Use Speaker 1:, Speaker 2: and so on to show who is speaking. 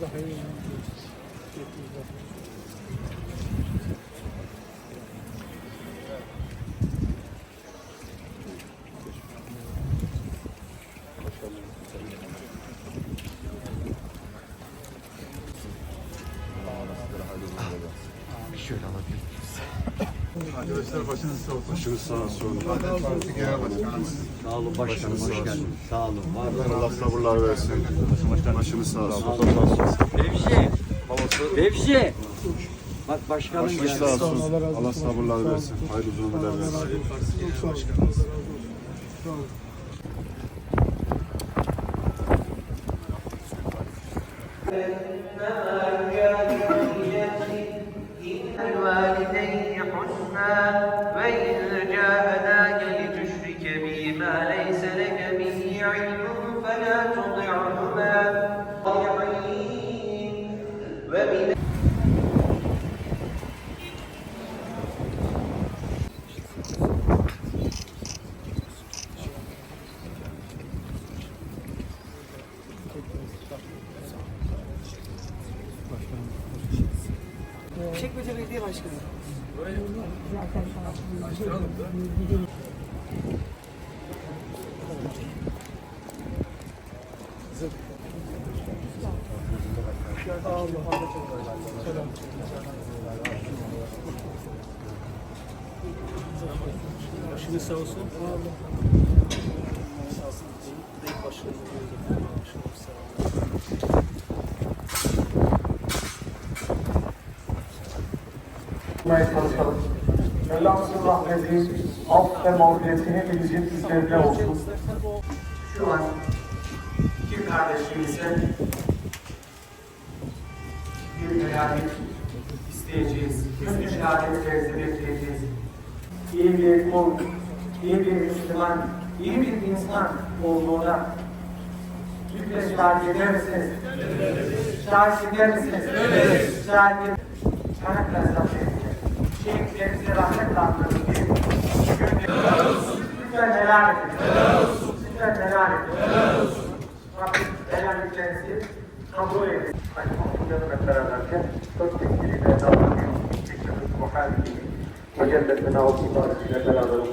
Speaker 1: daha iyi. Şöyle alalım. Arkadaşlar başınız sağ olsun.
Speaker 2: Başınız sağ olsun.
Speaker 1: Parti Genel Başkanımız.
Speaker 3: Sağ olun başkanım, hoş geldiniz. Sağ olun, var olun.
Speaker 2: Allah sabırlar versin. Başınız sağ olsun.
Speaker 3: Bevşi, Bevşi. Bak başkanım
Speaker 2: Başınız
Speaker 3: geldi.
Speaker 2: sağ olsun. Allah sabırlar versin. Hayırlı uzun ömürler versin.
Speaker 1: Çok
Speaker 4: Çekmece Belediye Başkanı. Başınız sağ
Speaker 5: olsun. Sağ olsun.
Speaker 1: Başınız sağ olsun.
Speaker 6: Yapmaya çalışalım. Mevlamızın rahmeti, af ve mağfireti hepimizin üzerine olsun. Şu an iki kardeşimize bir veladet isteyeceğiz. Hüsnü şehadetlerinizi bekleyeceğiz. İyi bir kul, iyi bir Müslüman, iyi bir insan olduğuna lütfen şahit eder misiniz? Şahit eder misiniz? Evet. Şahit eder Çanakkale Zaferi'nde şehitlerimize rahmet andırdık. Lütfen helal edin. Lütfen helal edin. Rabbim helalliklerinizi kabul edin. Hani okuyalım hep beraberce. Dört tekbiriyle Allah'ın tekbiri, muhalifini, ve cennet ve naut ibaresine beraber okuyalım.